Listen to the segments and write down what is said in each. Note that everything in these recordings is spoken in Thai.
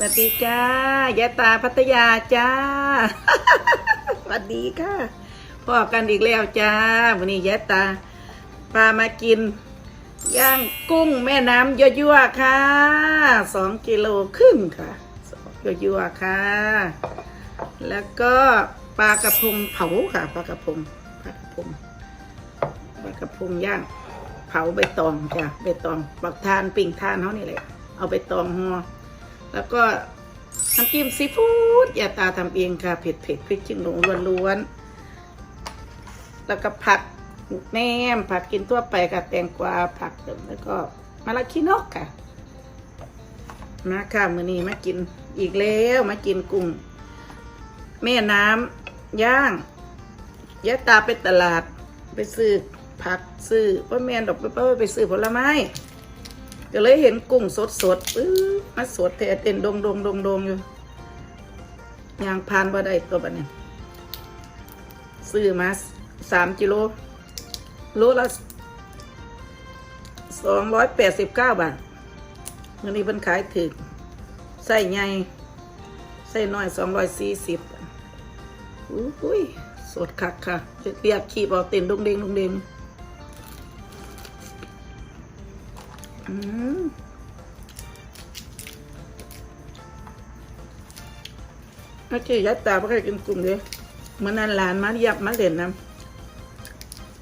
วัสดีจ้ายายตาพัทยาจ้าสวัสดีค่ะพ่อกันอีกแล้วจ้าวันนี้ยายตาพามากินย่างกุ้งแม่น้ำยั่วๆค่ะสองกิโลครึ่งค่ะสองยั่วๆค่ะ แล้วก็ปลากระพงเผาค่ะปลากระพงปลากระพงปลากระพงย่างเผาใบตองจ้ะใบตองปักทานปิ่งทานเขานี่แหละเอาใบตองห่อ แล้วก็น้ำจิ้มซีฟู้ดยาตาทำเองค่ะ เผ็ดเผ็ดพริกจิ้งหนูล้วนๆ แล้วก็ผักแหนมผักกินทั่วไปกับแตงกวาผักแล้วก็มะละคีนกค่ะ มาค่ะมื้อนี้มากินอีกแล้วมากินกุ้งแม่น้ำย่างยาตาไปตลาดไปซื้อผักซื้อพ่อแม่นดอกไปไปซื้อผลไม้ ก็เลยเห็นกุ้งสดสดปื้อมาสดแต่เต้นดงดงดงดงอยู่ยางพานบ่ได้ตัวบัดนี้ซื้อมาสามกิโลโลละสองร้อยแปดสิบเก้าบาทวันนี้เพิ่นขายถึกใส่ใหญ่ใส่น้อยสองร้อยสี่สิบอุ้ยสดคักค่ะเรียกขีบเอาเต็นดงเดงดงเดง อืมโอเคยัดตาไม่เคยกินกลุ่มเลยมันนานหลานมาหยับมาเล่นนะ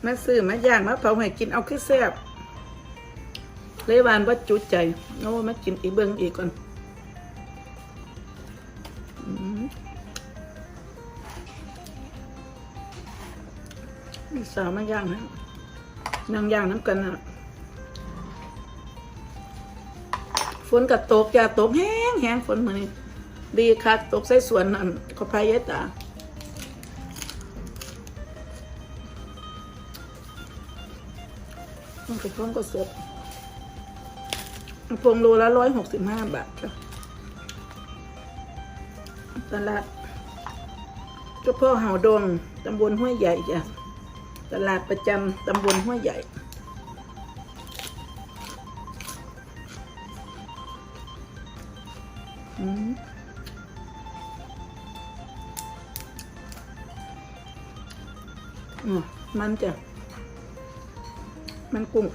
มาซื้อมาย่างมาเผาให้กินเอาคือแซ่บเลยวานว่าจุดใจเอามากินอีกเบิ้งอีกก่อนมีสาวมาย่างนะนางย่างน้ำกันนะ ฝนกับตกอย่าตกแห้งแห้งฝนเหมือนี้ดีค่ะตกใส่สวนนั่นขาพายยายตามันกระพงก็สดกระพงโลละร้อยหกสิบห้าบาทค่ะตลาดเจ้าพ่อเห่าดงตำบลห้วยใหญ่จ้ะตลาดประจำตำบลห้วยใหญ่ อืมมันจะ มันกุ้ง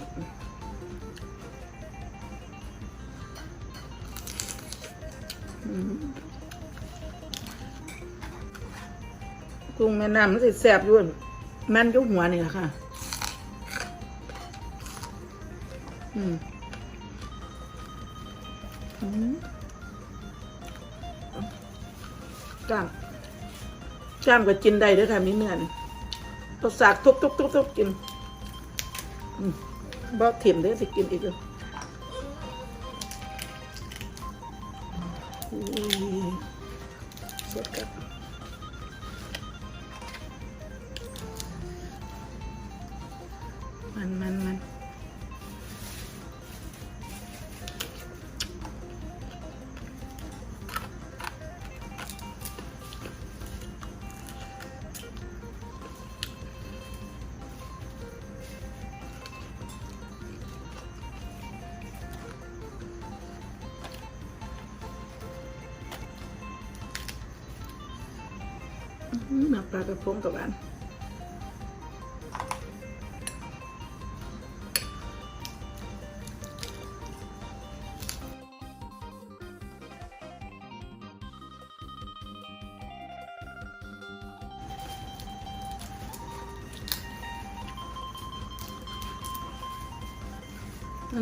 กุ้งแม่น้ำมันสิแสบอยู่แม่นยุหัวนี่แหละค่ะ อืม ล้ามกล้ามก็กินได้เด้วยค่ะมีเนื้อนี่ตัวสากทุบทุบทุบทุบกินอืมบ่ถิ่มเด้อสิกินอีกเลยอุ้ยสดกับมันมันมัน อื้อน้ำปลากระพงกับหวาน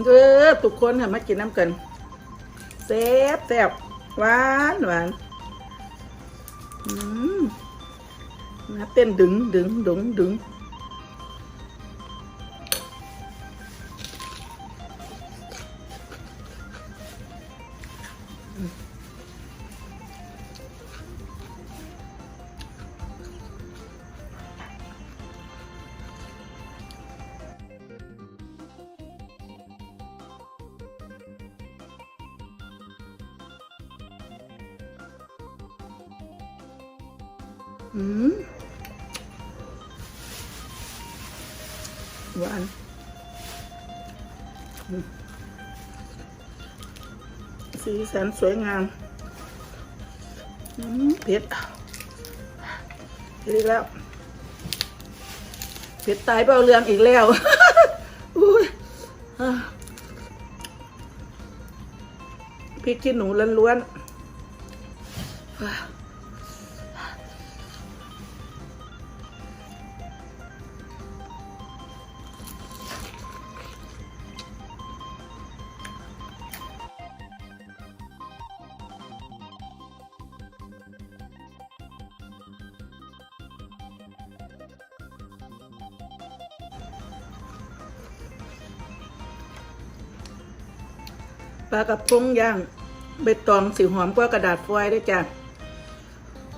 เด้อทุกคนค่ะมากินน้ำกันแซ่บแซ่บหวานหวาน มาเต้นดึง อืมหวานสีสันสวยงามเผ็ดอีกแล้วเผ็ดตายเปล่าเรืองอีกแล้วอุ้ยพริกขี้หนูล้วนๆ ปลากระพงย่างใบตองสีหอมกว่ากระดาษฟอยล์ด้วยจ้ะ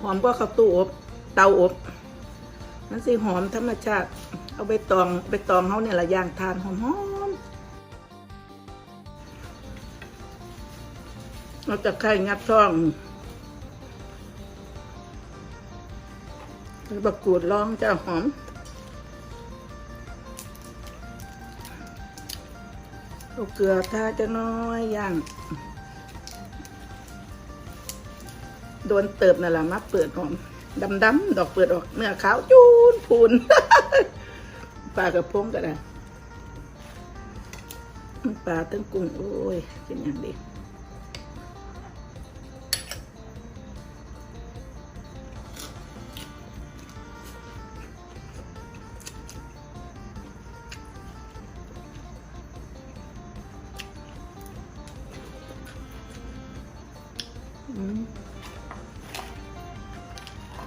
หอมกว่าข้าวตู้อบ เตาอบมันสีหอมธรรมชาติ เอาใบตองใบตองเขาเนี่ยละย่างทานหอมๆเราจะไข่งัดช่องบักกูดลองจ้าหอม เอาเกลือทาจะน้อยย่างโดนเติบนั่นแหละมาเปิดออกดำดำดอกเปิดออกเนื้อขาวจูนพูนปลากระพงก็ได้ปลาตั้งกุ้งโอ้ยกินอย่างดี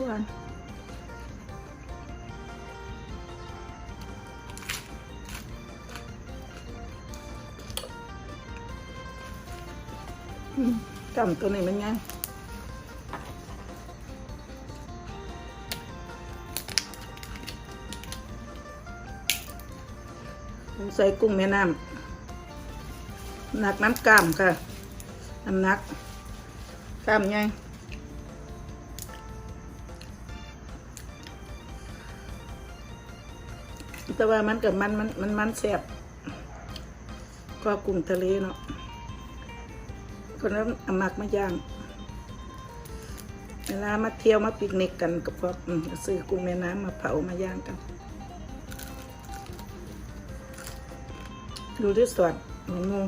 ควรอืมจำตัวนี้มันไงใส่กุ้งแม่ แต่ว่ามันกับมันมันมันมันแซ่บก็กุ้งทะเลเนาะคนนั้นอามักมาย่าง เวลามาเที่ยวมาปิกนิกกันกับพวกซื้อกุ้งแม่น้ำมาเผามาย่างกันดูที่สวนหนูงู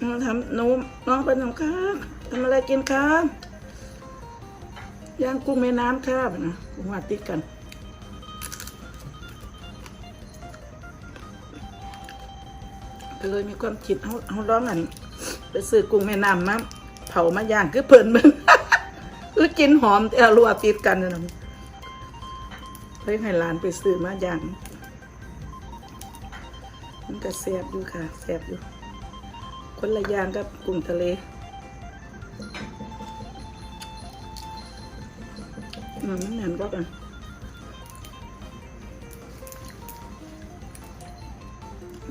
อืมทำหนูน้องเป็นน้องข้าทำอะไรกินครับ ย่างกุ้งแม่น้ำครับนะกุ้งหัวติดกันก็เลยมีความคิดเขาเขาร้องอันไปซื้อกุ้งแม่น้ำมาเผามาย่างคือเพลินมึงคือกินหอมแต่รัวติดกันนะเฮ้ยให้หลานไปซื้อมาย่างมันก็แซ่บอยู่ค่ะแซ่บอยู่ คนละย่างกับกุ้งทะเล อืมมันแน่นก็กัน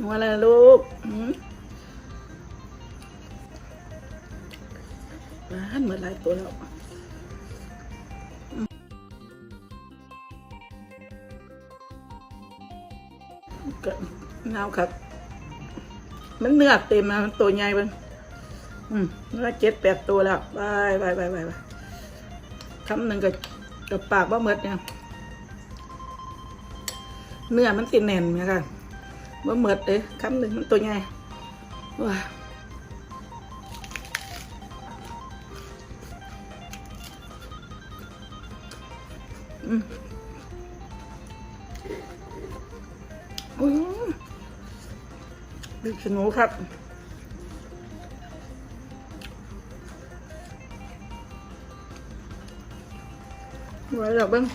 มาแล้วลูกอืมร้านเหมือนหลายตัวแล้วก็เงาครับ มันเนื้อเต็มมามันตัวใหญ่มันอืมเนื้อเจ็ดแปดตัวแล้ว ไปไปไปไปไปคำหนึ่งก็ กับปากว่าเมดเนี่ยเนื้อมันติดแน่นไหมคะว่าเมดเลยคำหนึ่งมันตัวใหญ่ว้าอืมอืมดูสนูครับ ไว้หรอกบ้าง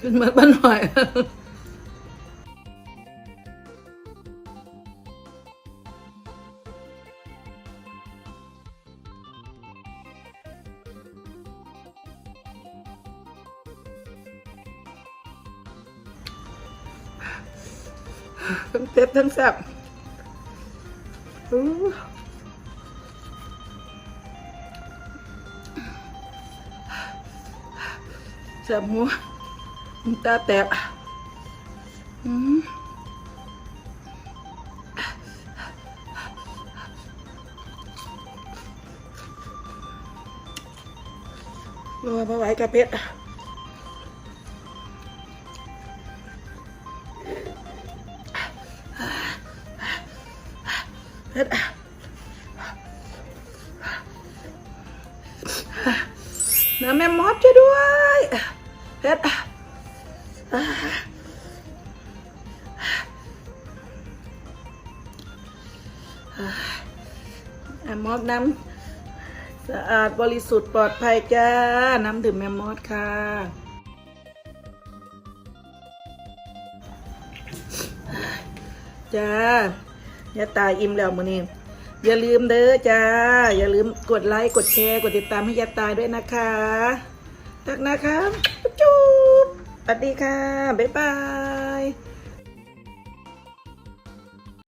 ขึ้นมาบ้านหน่อยทั้งเจ็บทั้งแซ่บ บหัวน้ตาแตกรัวมาไว้กับเพชรเพชรน้ำแม่มอบช่วด้วย เพชรแมมอสน้ำสะอาดบริสุทธิ์ปลอดภัยจ้า น้ำดื่มแมมมอสค่ะจ้าอย่าตายอิ่มแล้วมือนี้อย่าลืมเด้อจ้า อย่าลืมกดไลค์ กดแชร์ กดติดตามให้ยาตายด้วยนะคะตักนะคะจุ๊บ สวัสดีค่ะ บ๊ายบาย